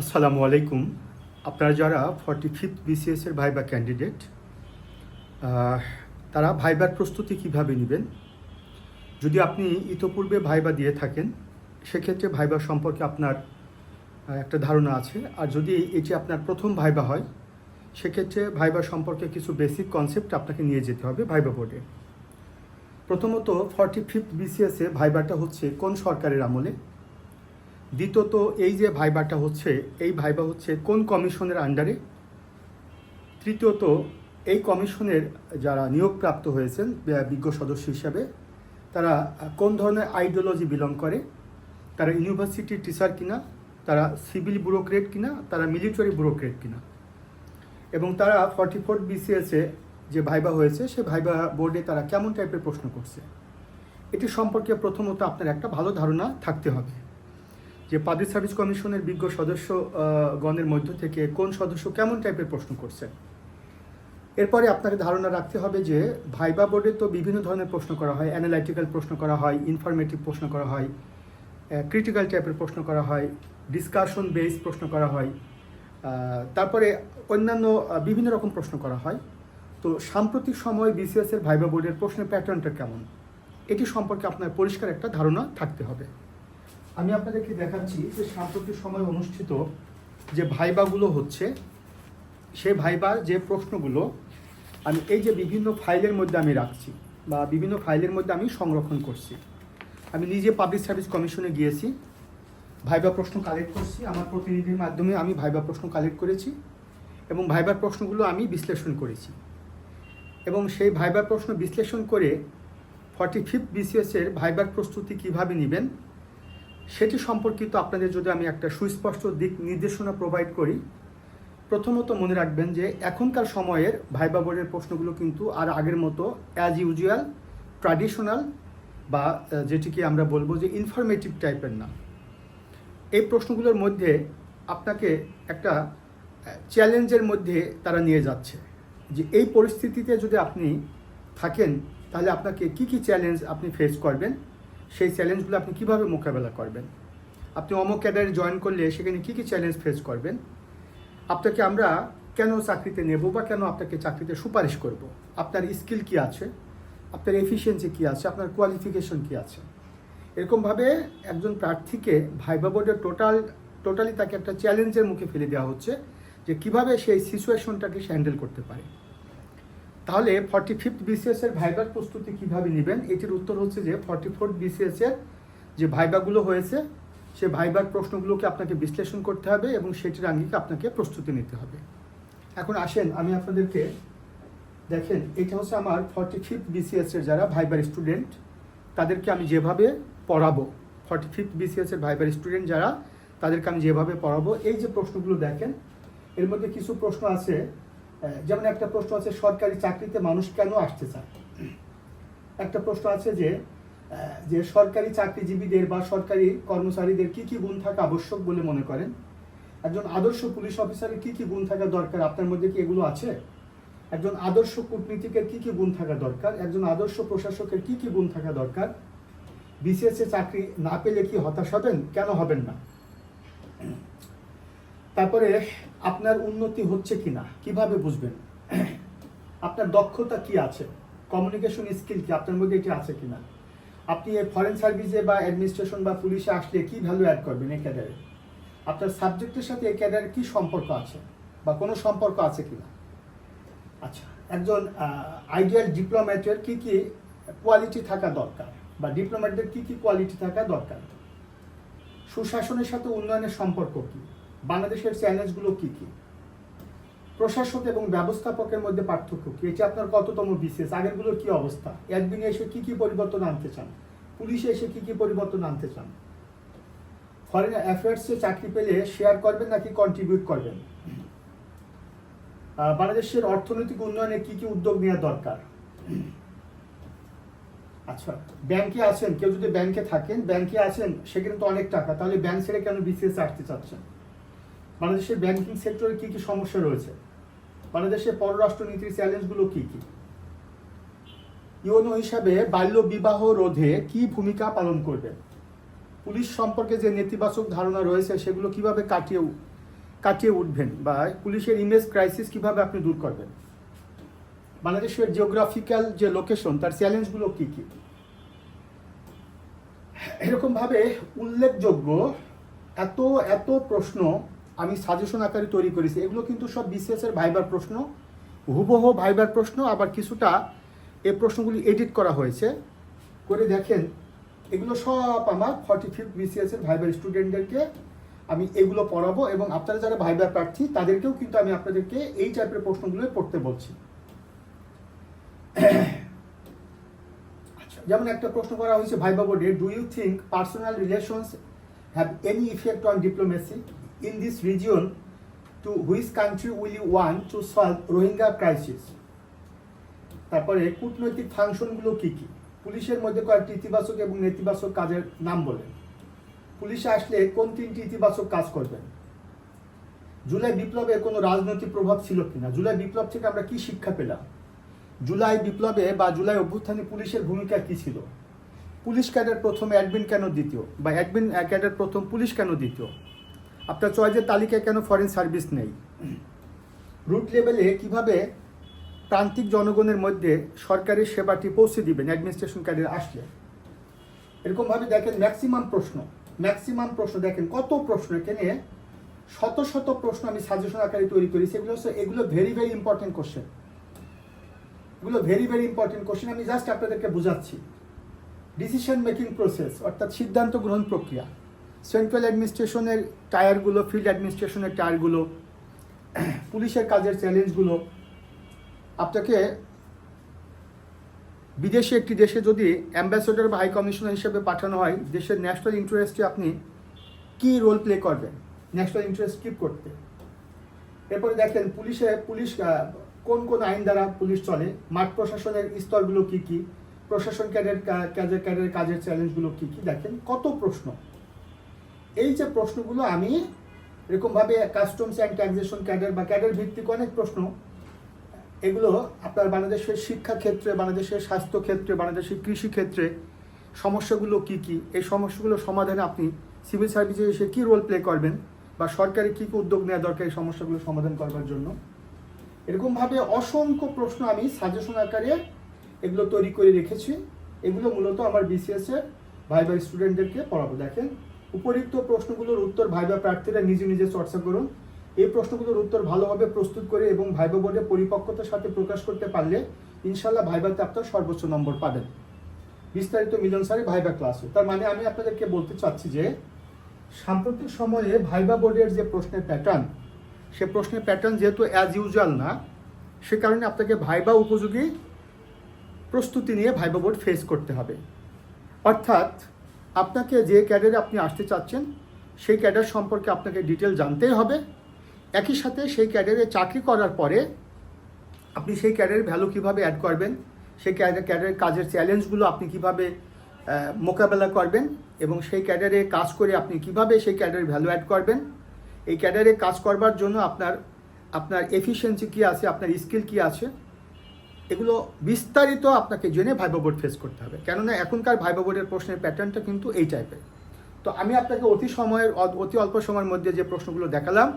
আসসালামু আলাইকুম। আপনারা যারা ফর্টি ফিফথ বিসিএস এর ভাইবা ক্যান্ডিডেট তারা ভাইবার প্রস্তুতি কীভাবে নেবেন? যদি আপনি ইতোপূর্বে ভাইবা দিয়ে থাকেন, সেক্ষেত্রে ভাইবা সম্পর্কে আপনার একটা ধারণা আছে। আর যদি এটি আপনার প্রথম ভাইবা হয়, সেক্ষেত্রে ভাইবা সম্পর্কে কিছু বেসিক কনসেপ্ট আপনাকে নিয়ে যেতে হবে ভাইবা বোর্ডে প্রথমত ফর্টি ফিফথ বিসিএসে ভাইবাটা হচ্ছে কোন সরকারের আমলে? দ্বিতীয়ত, এই যে ভাইবাটা হচ্ছে, এই ভাইবা হচ্ছে কোন কমিশনের আন্ডারে তৃতীয়ত, এই কমিশনের যারা নিয়োগপ্রাপ্ত হয়েছেন বিজ্ঞ সদস্য হিসাবে, তারা কোন ধরনের আইডিওলজি বিলং করে? তারা ইউনিভার্সিটির টিচার কিনা? তারা সিভিল ব্যুরোক্রেট কিনা? তারা মিলিটারি ব্যুরোক্রেট কিনা? এবং তারা ফর্টি ফোর বিসিএসে যে ভাইবা হয়েছে, সে ভাইবা বোর্ডে তারা কেমন টাইপের প্রশ্ন করছে? এটি সম্পর্কে প্রথমত আপনার একটা ভালো ধারণা থাকতে হবে। যে পাবলিক সার্ভিস কমিশনের বিজ্ঞ সদস্য গণের মধ্য থেকে কোন সদস্য কেমন টাইপের প্রশ্ন করছেন এরপরে আপনাকে ধারণা রাখতে হবে যে ভাইবা বোর্ডে তো বিভিন্ন ধরনের প্রশ্ন করা হয় অ্যানালাইটিক্যাল প্রশ্ন করা হয় ইনফরমেটিভ প্রশ্ন করা হয় ক্রিটিক্যাল টাইপের প্রশ্ন করা হয় ডিসকাশন বেস প্রশ্ন করা হয় তারপরে অন্যান্য বিভিন্ন রকম প্রশ্ন করা হয়। তো সাম্প্রতিক সময়ে বিসিএস এর ভাইবা বোর্ডের প্রশ্নের প্যাটার্নটা কেমন? এটি সম্পর্কে আপনার পরিষ্কার একটা ধারণা থাকতে হবে। আমি আপনাদেরকে দেখাচ্ছি যে সাম্প্রতিক সময় অনুষ্ঠিত যে ভাইবাগুলো হচ্ছে, সেই ভাইবার যে প্রশ্নগুলো আমি এই যে বিভিন্ন ফাইলের মধ্যে আমি রাখছি বা বিভিন্ন ফাইলের মধ্যে আমি সংরক্ষণ করছি। আমি নিজে পাবলিক সার্ভিস কমিশনে গিয়েছি ভাইবা প্রশ্ন কালেক্ট করছি, আমার প্রতিনিধির মাধ্যমে আমি ভাইবা প্রশ্ন কালেক্ট করেছি এবং ভাইবার প্রশ্নগুলো আমি বিশ্লেষণ করেছি। এবং সেই ভাইবার প্রশ্ন বিশ্লেষণ করে ফর্টি ফিফথ বিসিএসের ভাইবার প্রস্তুতি কীভাবে নেবেন সেটি সম্পর্কিত আপনাদের যদি আমি একটা সুস্পষ্ট দিক নির্দেশনা প্রোভাইড করি, প্রথমত মনে রাখবেন যে এখনকার সময়ের ভাইবা বোর্ডের প্রশ্নগুলো কিন্তু আর আগের মতো অ্যাজ ইউজুয়াল ট্র্যাডিশনাল বা যেটিকে আমরা বলব যে ইনফরমেটিভ টাইপের না। এই প্রশ্নগুলোর মধ্যে আপনাকে একটা চ্যালেঞ্জের মধ্যে তারা নিয়ে যাচ্ছে যে এই পরিস্থিতিতে যদি আপনি থাকেন, তাহলে আপনাকে কি কি চ্যালেঞ্জ আপনি ফেস করবেন? সেই চ্যালেঞ্জগুলো আপনি কীভাবে মোকাবেলা করবেন? আপনি অমক ক্যাডারে জয়েন করলে সেখানে কি কি চ্যালেঞ্জ ফেস করবেন? আপনাকে আমরা কেন চাকরিতে নেব বা কেন আপনাকে চাকরিতে সুপারিশ করব? আপনার স্কিল কি আছে? আপনার এফিসিয়েন্সি কি আছে? আপনার কোয়ালিফিকেশন কি আছে? এরকমভাবে একজন প্রার্থীকে ভাইবা বোর্ডের টোটাল টোটালি তাকে একটা চ্যালেঞ্জের মুখে ফেলে দেওয়া হচ্ছে যে কীভাবে সেই সিচুয়েশনটাকে হ্যান্ডেল করতে পারে। তাহলে ফর্টি ফিফথ বিসিএস এর ভাইবার প্রস্তুতি কীভাবে নেবেন? এটির উত্তর হচ্ছে যে ফর্টি ফোর্থ বিসিএস এর যে ভাইবাগুলো হয়েছে, সে ভাইবার প্রশ্নগুলোকে আপনাকে বিশ্লেষণ করতে হবে এবং সেটির আঙ্গিকে আপনাকে প্রস্তুতি নিতে হবে। এখন আসেন, আমি আপনাদেরকে দেখেন, এটা হচ্ছে আমার ফর্টি ফিফথ বিসিএস এর যারা ভাইবার স্টুডেন্ট তাদেরকে আমি যেভাবে পড়াবো ফর্টি ফিফথ বিসিএস এর ভাইবার স্টুডেন্ট যারা, তাদেরকে আমি যেভাবে পড়াবো, এই যে প্রশ্নগুলো দেখেন, এর মধ্যে কিছু প্রশ্ন আছে। যেমন একটা প্রশ্ন আছে, সরকারি চাকরিতে মানুষ কেন আসতে চায় একটা প্রশ্ন আছে যে যে সরকারি চাকরিজীবীদের বা সরকারি কর্মচারীদের কি কি গুণ থাকা আবশ্যক বলে মনে করেন? একজন আদর্শ পুলিশ অফিসারের কি কি গুণ থাকা দরকার? আপনার মধ্যে কি এগুলো আছে? একজন আদর্শ কূটনীতিকের কি কি গুণ থাকা দরকার? একজন আদর্শ প্রশাসকের কি কি গুণ থাকা দরকার? বিসিএস এ চাকরি না পেলে কি হতাশ হবেন? কেন হবেন না? তারপরে আপনার উন্নতি হচ্ছে কিনা, কীভাবে বুঝবেন? আপনার দক্ষতা কি আছে? কমিউনিকেশন স্কিল কি? আপনার মধ্যে এটি আছে কিনা? আপনি এই ফরেন সার্ভিসে বা অ্যাডমিনিস্ট্রেশন বা পুলিশে আসলে কি ভ্যালু অ্যাড করবেন এই ক্যাডারে আপনার সাবজেক্টের সাথে এই ক্যাডারের কি সম্পর্ক আছে? বা কোনো সম্পর্ক আছে কিনা? আচ্ছা একজন আইডিয়াল ডিপ্লোম্যাটের কি কি কোয়ালিটি থাকা দরকার? বা ডিপ্লোম্যাটদের কি কি কোয়ালিটি থাকা দরকার? সুশাসনের সাথে উন্নয়নের সম্পর্ক কি? বাংলাদেশের চ্যালেঞ্জগুলো কি কি? প্রশাসক এবং ব্যবস্থাপকের মধ্যে পার্থক্য কি? এটি আপনার কততম বিশেষ? আগেরগুলোর কি অবস্থা? একদিনে এসে কি কি পরিবর্তন আনতে চান? পুলিশে এসে কি কি পরিবর্তন আনতে চান? ফরেন অ্যাফেয়ার্সে চাকরি পেলে শেয়ার করবেন নাকি কন্ট্রিবিউট করবেন? বাংলাদেশের অর্থনৈতিক উন্নয়নে কি কি উদ্যোগ নেওয়া দরকার? আচ্ছা ব্যাংকে আছেন, কেউ যদি ব্যাংকে থাকেন, ব্যাংকে আছেন সেখানে তো অনেক টাকা, তাহলে ব্যাংক ছেড়ে কেন বিসিএস আসতে চাচ্ছেন? বাংলাদেশের ব্যাংকিং সেক্টরে কি কি সমস্যা রয়েছে? বাংলাদেশের পররাষ্ট্র নীতির চ্যালেঞ্জগুলো কি কি? ইউনো হিসাবে বাল্য বিবাহ রোধে কি ভূমিকা পালন করবে? পুলিশ সম্পর্কে যে নেতিবাচক ধারণা রয়েছে, সেগুলো কীভাবে কাটিয়ে কাটিয়ে উঠবেন বা পুলিশের ইমেজ ক্রাইসিস কীভাবে আপনি দূর করবেন? বাংলাদেশের জিওগ্রাফিক্যাল যে লোকেশন তার চ্যালেঞ্জগুলো কী কী? এরকমভাবে উল্লেখযোগ্য এত এত প্রশ্ন আমি সাজেশন আকারে তৈরি করেছি। এগুলো কিন্তু সব বিসিএস এর ভাইবার প্রশ্ন, হুবহ ভাইবার প্রশ্ন, আবার কিছুটা এই প্রশ্নগুলি এডিট করা হয়েছে। করে দেখেন, এগুলো সব আমার ফর্টি ফিফথ বিসিএস এর ভাইবার স্টুডেন্টদেরকে আমি এগুলো পড়াবো এবং আপনারা যারা ভাইবার প্রার্থী, তাদেরকেও কিন্তু আমি আপনাদেরকে এই টাইপের প্রশ্নগুলো পড়তে বলছি। আচ্ছা যেমন একটা প্রশ্ন করা হয়েছে ভাইবা বোর্ডে do you think personal relations have any effect on diplomacy in this region to which country will you want to solve Rohingya crisis তারপরে কূটনৈতিক ফাংশনগুলো কি কি? পুলিশের মধ্যে কয়েকটি ইতিবাচক এবং নেতিবাচক কাজের নাম বলেন। পুলিশে আসলে কোন তিনটি ইতিবাচক কাজ করবেন? জুলাই বিপ্লবে কোনো রাজনৈতিক প্রভাব ছিল কিনা? জুলাই বিপ্লব থেকে আমরা কি শিক্ষা পেলাম? জুলাই বিপ্লবে বা জুলাই অভ্যুত্থানে পুলিশের ভূমিকা কি ছিল? পুলিশ ক্যাডার প্রথম অ্যাডমিন কেন দ্বিতীয়? বা অ্যাডমিন ক্যাডার প্রথম পুলিশ কেন দ্বিতীয়? আপনার চয়েসের তালিকায় কেন ফরেন সার্ভিস নেই? রুট লেভেলে কীভাবে প্রান্তিক জনগণের মধ্যে সরকারের সেবাটি পৌঁছে দিবেন অ্যাডমিনিস্ট্রেশন ক্যাডার আসলে? এরকমভাবে দেখেন ম্যাক্সিমাম প্রশ্ন ম্যাক্সিমাম প্রশ্ন দেখেন কত প্রশ্ন এখানে শত শত প্রশ্ন আমি সাজেশন আকারে তৈরি করি, সেগুলো হচ্ছে এগুলো ভেরি ভেরি ইম্পর্টেন্ট কোশ্চেন এগুলো ভেরি ভেরি ইম্পর্টেন্ট কোশ্চেন আমি জাস্ট আপনাদেরকে বোঝাচ্ছি। ডিসিশন মেকিং প্রসেস অর্থাৎ সিদ্ধান্ত গ্রহণ প্রক্রিয়া। সেন্ট্রাল অ্যাডমিনিস্ট্রেশনের টায়ারগুলো ফিল্ড অ্যাডমিনিস্ট্রেশনের টায়ারগুলো, পুলিশের কাজের চ্যালেঞ্জগুলো আপনাকে বিদেশে একটি দেশে যদি অ্যাম্বাসেডর বা হাই কমিশনার হিসেবে পাঠানো হয়, দেশের ন্যাশনাল ইন্টারেস্টে আপনি কি রোল প্লে করবেন? ন্যাশনাল ইন্টারেস্ট কিপ করতে। এরপরে দেখেন, পুলিশে, পুলিশ কোন কোন আইন দ্বারা পুলিশ চলে? মাঠ প্রশাসনের স্তরগুলো কি কি? প্রশাসন ক্যাডের কাজের ক্যাডের কাজের চ্যালেঞ্জগুলো কি কি? দেখেন, কত প্রশ্ন। এই যে প্রশ্নগুলো আমি এরকমভাবে কাস্টমস অ্যান্ড ট্যাক্সেশন ক্যাডার বা ক্যাডার ভিত্তিক অনেক প্রশ্ন, এগুলো আপনার বাংলাদেশের শিক্ষা ক্ষেত্রে বাংলাদেশের স্বাস্থ্য ক্ষেত্রে বাংলাদেশের কৃষি ক্ষেত্রে সমস্যাগুলো কি কি? এই সমস্যাগুলো সমাধানে আপনি সিভিল সার্ভিসে এসে কী রোল প্লে করবেন বা সরকারি কী কী উদ্যোগ নেওয়া দরকার এই সমস্যাগুলো সমাধান করবার জন্য? এরকমভাবে অসংখ্য প্রশ্ন আমি সাজেশন আকারে এগুলো তৈরি করে রেখেছি। এগুলো মূলত আমার বিসিএস এর ভাই ভাই স্টুডেন্টদেরকে পড়াবো। দেখেন উপরিক্ত প্রশ্নগুলোর উত্তর ভাইবা প্রার্থীরা নিজে নিজে চর্চা করুন। এই প্রশ্নগুলোর উত্তর ভালোভাবে প্রস্তুত করে এবং ভাইবা বোর্ডে পরিপক্কতার সাথে প্রকাশ করতে পারলে ইনশাল্লাহ ভাইবাতে আপনার সর্বোচ্চ নম্বর পাবেন। বিস্তারিত মিলন সারি ভাইবা ক্লাসে। তার মানে আমি আপনাদেরকে বলতে চাচ্ছি যে, সাম্প্রতিক সময়ে ভাইবা বোর্ডের যে প্রশ্নের প্যাটার্ন সে প্রশ্নের প্যাটার্ন যেহেতু অ্যাজ ইউজুয়াল না, সে কারণে আপনাকে ভাইবা উপযোগী প্রস্তুতি নিয়ে ভাইবা বোর্ড ফেস করতে হবে। অর্থাৎ আপনাকে যে ক্যাডারে আপনি আসতে চাচ্ছেন, সেই ক্যাডার সম্পর্কে আপনাকে ডিটেল জানতেই হবে। একই সাথে সেই ক্যাডারে চাকরি করার পরে আপনি সেই ক্যাডারের ভ্যালু কীভাবে অ্যাড করবেন, সেই ক্যাডার ক্যাডারের কাজের চ্যালেঞ্জগুলো আপনি কীভাবে মোকাবেলা করবেন এবং সেই ক্যাডারে কাজ করে আপনি কীভাবে সেই ক্যাডারের ভ্যালু অ্যাড করবেন, এই ক্যাডারে কাজ করবার জন্য আপনার আপনার এফিসিয়েন্সি কী আছে, আপনার স্কিল কী আছে এগুলো বিস্তারিত আপনাকে জেনে ভাইবা বোর্ড ফেস করতে হবে। কেননা এখনকার ভাইবা বোর্ডের প্রশ্নের প্যাটার্নটা কিন্তু এই টাইপের তো আমি আপনাকে অতি সময়ের অতি অল্প সময়ের মধ্যে যে প্রশ্নগুলো দেখালাম,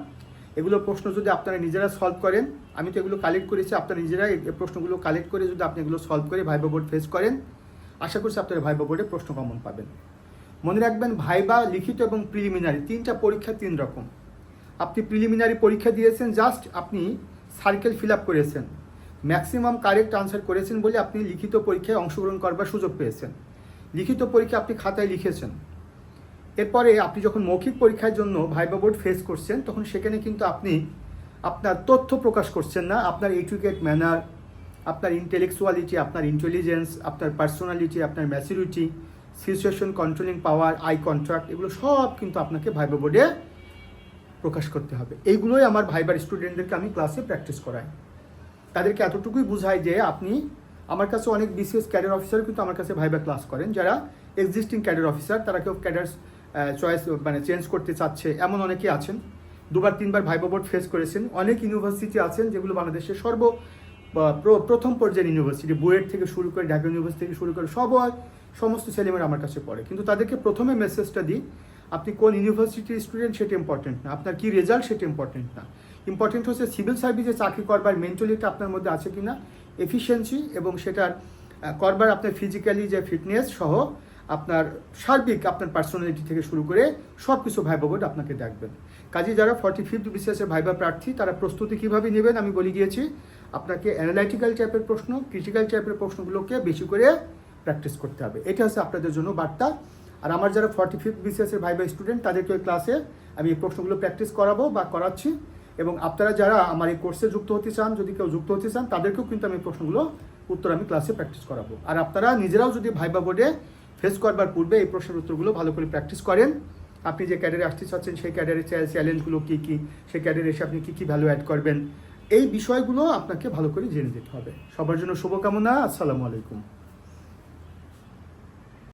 এগুলো প্রশ্ন যদি আপনারা নিজেরা সলভ করেন, আমি তো এগুলো কালেক্ট করেছি, আপনারা নিজেরা এই প্রশ্নগুলো কালেক্ট করে যদি আপনি এগুলো সলভ করে ভাইবা বোর্ড ফেস করেন, আশা করছি আপনারা ভাইবা বোর্ডে প্রশ্ন কমন পাবেন। মনে রাখবেন ভাইবা লিখিত এবং প্রিলিমিনারি তিনটা পরীক্ষা তিন রকম। আপনি প্রিলিমিনারি পরীক্ষা দিয়েছেন জাস্ট আপনি সার্কেল ফিল আপ করেছেন। ম্যাক্সিমাম কারেক্ট আনসার করেছেন বলে আপনি লিখিত পরীক্ষায় অংশগ্রহণ করবার সুযোগ পেয়েছেন। লিখিত পরীক্ষা আপনি খাতায় লিখেছেন। এরপরে আপনি যখন মৌখিক পরীক্ষার জন্য ভাইবা বোর্ড ফেস করছেন, তখন সেখানে কিন্তু আপনি আপনার তথ্য প্রকাশ করছেন না। আপনার এডুকেট ম্যানার আপনার ইন্টেলেকচুয়ালিটি আপনার ইন্টেলিজেন্স আপনার পার্সোনালিটি আপনার maturity situation controlling power eye contact এগুলো সব কিন্তু আপনাকে ভাইবা বোর্ডে প্রকাশ করতে হবে। এইগুলোই আমার ভাইবার স্টুডেন্টদেরকে আমি ক্লাসে প্র্যাকটিস করাই। তাদেরকে এতটুকুই বুঝাই যে আপনি আমার কাছে অনেক বিসিএস ক্যাডার অফিসার কিন্তু আমার কাছে ভাইবা ক্লাস করেন। যারা এক্সিস্টিং ক্যাডার অফিসার তারা কেউ ক্যাডার চয়েস মানে চেঞ্জ করতে চাচ্ছে, এমন অনেকেই আছেন। দুবার, তিনবার ভাইবা বোর্ড ফেস করেছেন। অনেক ইউনিভার্সিটি আছেন যেগুলো বাংলাদেশের সর্ব প্র- প্রথম পর্যায়ের ইউনিভার্সিটি বুয়েট থেকে শুরু করে ঢাকা ইউনিভার্সিটি থেকে শুরু করে সবাই সমস্ত ছেলেমেয়েরা আমার কাছে পড়ে। কিন্তু তাদেরকে প্রথমে মেসেজটা দিই, আপনি কোন ইউনিভার্সিটির স্টুডেন্ট সেটা ইম্পর্টেন্ট না। আপনার কী রেজাল্ট সেটা ইম্পর্টেন্ট না। ইম্পর্টেন্ট হচ্ছে সিভিল সার্ভিসে চাকরি করবার মেন্টালিটি আপনার মধ্যে আছে কিনা এফিসিয়েন্সি এবং সেটার করবার আপনার ফিজিক্যালি যে ফিটনেস সহ আপনার সার্বিক আপনার পার্সোনালিটি থেকে শুরু করে সব কিছু ভাইভাবোর্ড আপনাকে দেখবেন। কাজে যারা ফর্টি ফিফথ বিসিএসের ভাইবা প্রার্থী, তারা প্রস্তুতি কীভাবে নেবেন আমি বলে গিয়েছি আপনাকে অ্যানালাইটিক্যাল টাইপের প্রশ্ন ক্রিটিক্যাল টাইপের প্রশ্নগুলোকে বেশি করে প্র্যাকটিস করতে হবে। এটা হচ্ছে আপনাদের জন্য বার্তা। আর আমার যারা ফর্টি ফিফথ বিসিএসের ভাইবা স্টুডেন্ট তাদেরকে ওই ক্লাসে আমি এই প্রশ্নগুলো প্র্যাকটিস করাবো বা করাচ্ছি। এবং আপনারা যারা আমার এই কোর্সে যুক্ত হতে চান, যদি কেউ যুক্ত হতে চান, তাদেরকেও কিন্তু আমি প্রশ্নগুলো উত্তর আমি ক্লাসে প্র্যাকটিস করাবো। আর আপনারা নিজেরাও যদি ভাইবা বোর্ডে ফেস করবার পূর্বে এই প্রশ্নের উত্তরগুলো ভালো করে প্র্যাকটিস করেন। আপনি যে ক্যাডারে আসতে চাচ্ছেন, সেই ক্যাডারের চ্যালেঞ্জগুলো কী কী? সেই ক্যাডারে এসে আপনি কী কী ভ্যালু অ্যাড করবেন? এই বিষয়গুলো আপনাকে ভালো করে জেনে যেতে হবে। সবার জন্য শুভকামনা। আসসালামু আলাইকুম।